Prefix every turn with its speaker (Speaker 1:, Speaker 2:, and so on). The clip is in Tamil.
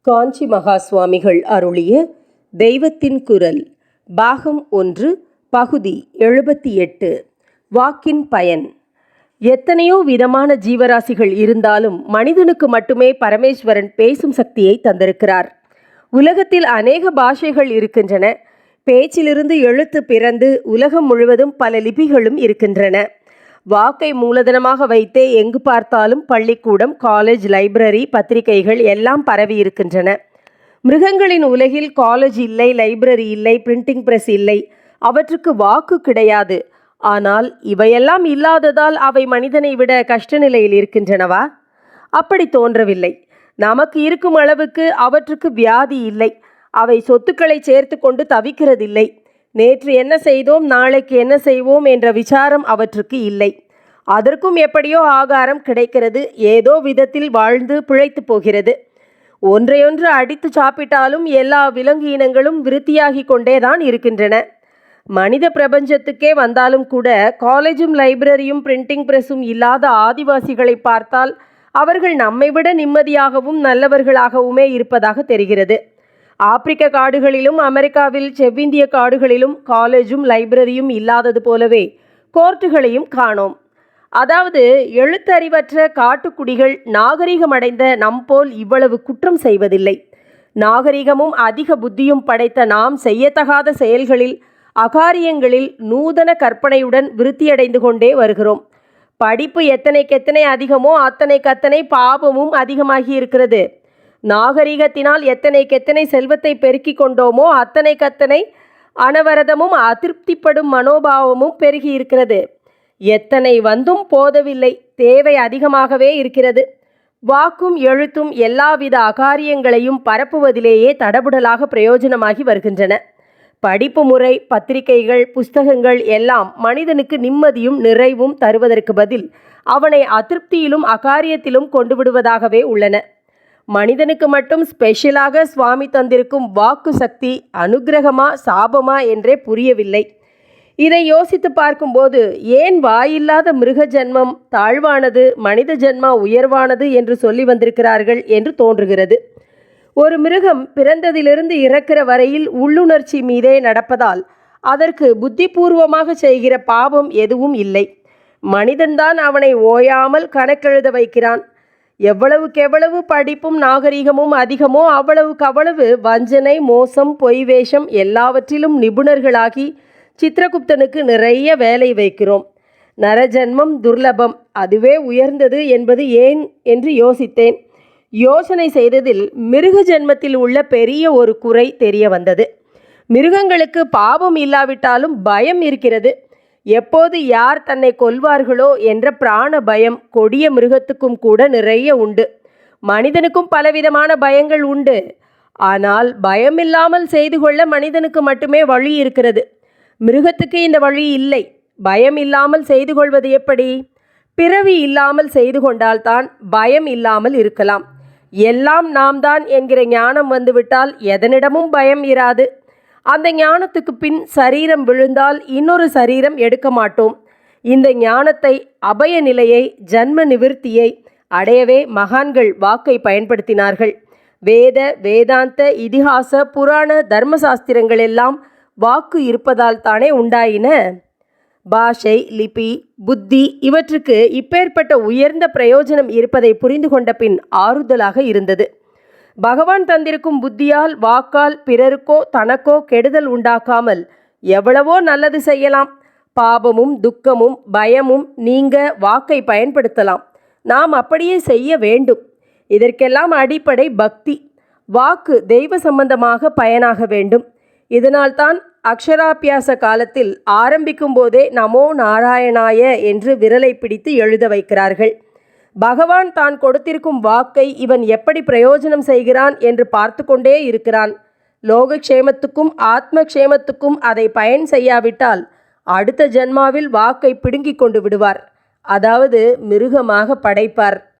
Speaker 1: காஞ்சி மகா சுவாமிகள் அருளிய தெய்வத்தின் குரல் பாகம் ஒன்று பகுதி எழுபத்தி எட்டு வாக்கின் பயன். எத்தனையோ விதமான ஜீவராசிகள் இருந்தாலும் மனிதனுக்கு மட்டுமே பரமேஸ்வரன் பேசும் சக்தியை தந்திருக்கிறார். உலகத்தில் அநேக பாஷைகள் இருக்கின்றன. பேச்சிலிருந்து எழுத்து பிறந்து உலகம் முழுவதும் பல லிபிகளும் இருக்கின்றன. வாக்கை மூலதனமாக வைத்தே எங்கு பார்த்தாலும் பள்ளிக்கூடம் காலேஜ் லைப்ரரி பத்திரிகைகள் எல்லாம் பரவி இருக்கின்றன. மிருகங்களின் உலகில் காலேஜ் இல்லை லைப்ரரி இல்லை பிரிண்டிங் பிரஸ் இல்லை. அவற்றுக்கு வாக்கு கிடையாது. ஆனால் இவையெல்லாம் இல்லாததால் அவை மனிதனை விட கஷ்ட நிலையில் இருக்கின்றனவா? அப்படி தோன்றவில்லை. நமக்கு இருக்கும் அளவுக்கு அவற்றுக்கு வியாதி இல்லை. அவை சொத்துக்களை சேர்த்து கொண்டு தவிக்கிறதில்லை. நேற்று என்ன செய்தோம் நாளைக்கு என்ன செய்வோம் என்ற விசாரம் அவற்றுக்கு இல்லை. அதற்கும் எப்படியோ ஆகாரம் கிடைக்கிறது ஏதோ விதத்தில் வாழ்ந்து பிழைத்து போகிறது. ஒன்றையொன்று அடித்து சாப்பிட்டாலும் எல்லா விலங்கு இனங்களும் விருத்தியாகி கொண்டேதான் இருக்கின்றன. மனித பிரபஞ்சத்துக்கே வந்தாலும் கூட காலேஜும் லைப்ரரியும் பிரிண்டிங் ப்ரெஸ்ஸும் இல்லாத ஆதிவாசிகளை பார்த்தால் அவர்கள் நம்மை விட நிம்மதியாகவும் நல்லவர்களாகவுமே இருப்பதாக தெரிகிறது. ஆப்பிரிக்க காடுகளிலும் அமெரிக்காவில் செவ்விந்திய காடுகளிலும் காலேஜும் லைப்ரரியும் இல்லாதது போலவே கோர்ட்டுகளையும் காணோம். அதாவது எழுத்தறிவற்ற காட்டுக்குடிகள் நாகரிகமடைந்த நம்போல் இவ்வளவு குற்றம் செய்வதில்லை. நாகரிகமும் அதிக புத்தியும் படைத்த நாம் செய்யத்தகாத செயல்களில் அகாரியங்களில் நூதன கற்பனையுடன் விருத்தியடைந்து கொண்டே வருகிறோம். படிப்பு எத்தனைக்கெத்தனை அதிகமோ அத்தனைக்கத்தனை பாபமும் அதிகமாகி இருக்கிறது. நாகரிகத்தினால் எத்தனைக்கெத்தனை செல்வத்தை பெருக்கிக் கொண்டோமோ அத்தனைக்கத்தனை அனவரதமும் அதிருப்திப்படும் மனோபாவமும் பெருகி இருக்கிறது. எத்தனை வந்தும் போதவில்லை தேவை அதிகமாகவே இருக்கிறது. வாக்கும் எழுத்தும் எல்லாவித அகாரியங்களையும் பரப்புவதிலேயே தடபுடலாக பிரயோஜனமாகி வருகின்றன. படிப்பு முறை பத்திரிகைகள் புஸ்தகங்கள் எல்லாம் மனிதனுக்கு நிம்மதியும் நிறைவும் தருவதற்கு பதில் அவனை அதிருப்தியிலும் அகாரியத்திலும் கொண்டு விடுவதாகவே உள்ளன. மனிதனுக்கு மட்டும் ஸ்பெஷலாக சுவாமி தந்திருக்கும் வாக்கு சக்தி அனுக்கிரகமா சாபமா என்றே புரியவில்லை. இதை யோசித்து பார்க்கும்போது ஏன் வாயில்லாத மிருக ஜென்மம் தாழ்வானது மனித ஜென்மா உயர்வானது என்று சொல்லி வந்திருக்கிறார்கள் என்று தோன்றுகிறது. ஒரு மிருகம் பிறந்ததிலிருந்து இறக்கிற வரையில் உள்ளுணர்ச்சி மீதே நடப்பதால் அதற்கு புத்திபூர்வமாக செய்கிற பாவம் எதுவும் இல்லை. மனிதன்தான் அவனை ஓயாமல் கணக்கெழுத வைக்கிறான். எவ்வளவுக்கு எவ்வளவு படிப்பும் நாகரிகமும் அதிகமோ அவ்வளவுக்கு அவ்வளவு வஞ்சனை மோசம் பொய் வேஷம் எல்லாவற்றிலும் நிபுணர்களாகி சித்திரகுப்தனுக்கு நிறைய வேலை வைக்கிறோம். நரஜன்மம் துர்லபம். அதுவே உயர்ந்தது என்பது ஏன் என்று யோசித்தேன். யோசனை செய்ததில் மிருக ஜென்மத்தில் உள்ள பெரிய ஒரு குறை தெரிய வந்தது. மிருகங்களுக்கு பாவம் இல்லாவிட்டாலும் பயம் இருக்கிறது. எப்போது யார் தன்னை கொல்வார்களோ என்ற பிராண பயம் கொடிய மிருகத்துக்கும் கூட நிறைய உண்டு. மனிதனுக்கும் பலவிதமான பயங்கள் உண்டு. ஆனால் பயமில்லாமல் செய்து கொள்ள மனிதனுக்கு மட்டுமே வழி இருக்கிறது. மிருகத்துக்கு இந்த வழி இல்லை. பயம் இல்லாமல் செய்து கொள்வது எப்படி? பிறவி இல்லாமல் செய்து கொண்டால்தான் பயம் இல்லாமல் இருக்கலாம். எல்லாம் நாம் தான் என்கிற ஞானம் வந்துவிட்டால் எதனிடமும் பயம் இராது. அந்த ஞானத்துக்கு பின் சரீரம் விழுந்தால் இன்னொரு சரீரம் எடுக்க மாட்டோம். இந்த ஞானத்தை அபய நிலையை ஜன்ம நிவிருத்தியை அடையவே மகான்கள் வாக்கை பயன்படுத்தினார்கள். வேத வேதாந்த இதிகாச புராண தர்மசாஸ்திரங்கள் எல்லாம் வாக்கு இருப்பதால் தானே உண்டாயின? பாஷை லிபி புத்தி இவற்றுக்கு இப்பேற்பட்ட உயர்ந்த பிரயோஜனம் இருப்பதை புரிந்து கொண்ட பின் ஆறுதலாக இருந்தது. பகவான் தந்திருக்கும் புத்தியால் வாக்கால் பிறருக்கோ தனக்கோ கெடுதல் உண்டாக்காமல் எவ்வளவோ நல்லது செய்யலாம். பாபமும் துக்கமும் பயமும் நீங்க வாக்கை பயன்படுத்தலாம். நாம் அப்படியே செய்ய வேண்டும். இதற்கெல்லாம் அடிப்படை பக்தி. வாக்கு தெய்வ சம்பந்தமாக பயனாக வேண்டும். இதனால்தான் அக்ஷராபியாச காலத்தில் ஆரம்பிக்கும் போதே நமோ நாராயணாய என்று விரலை பிடித்து எழுத வைக்கிறார்கள். பகவான் தான் கொடுத்திருக்கும் வாக்கை இவன் எப்படி பிரயோஜனம் செய்கிறான் என்று பார்த்து கொண்டே இருக்கிறான். லோகக்ஷேமத்துக்கும் ஆத்ம க்ஷேமத்துக்கும் அதை பயன் செய்யாவிட்டால் அடுத்த ஜென்மாவில் வாக்கை பிடுங்கிக் கொண்டு விடுவார். அதாவது மிருகமாக படைப்பார்.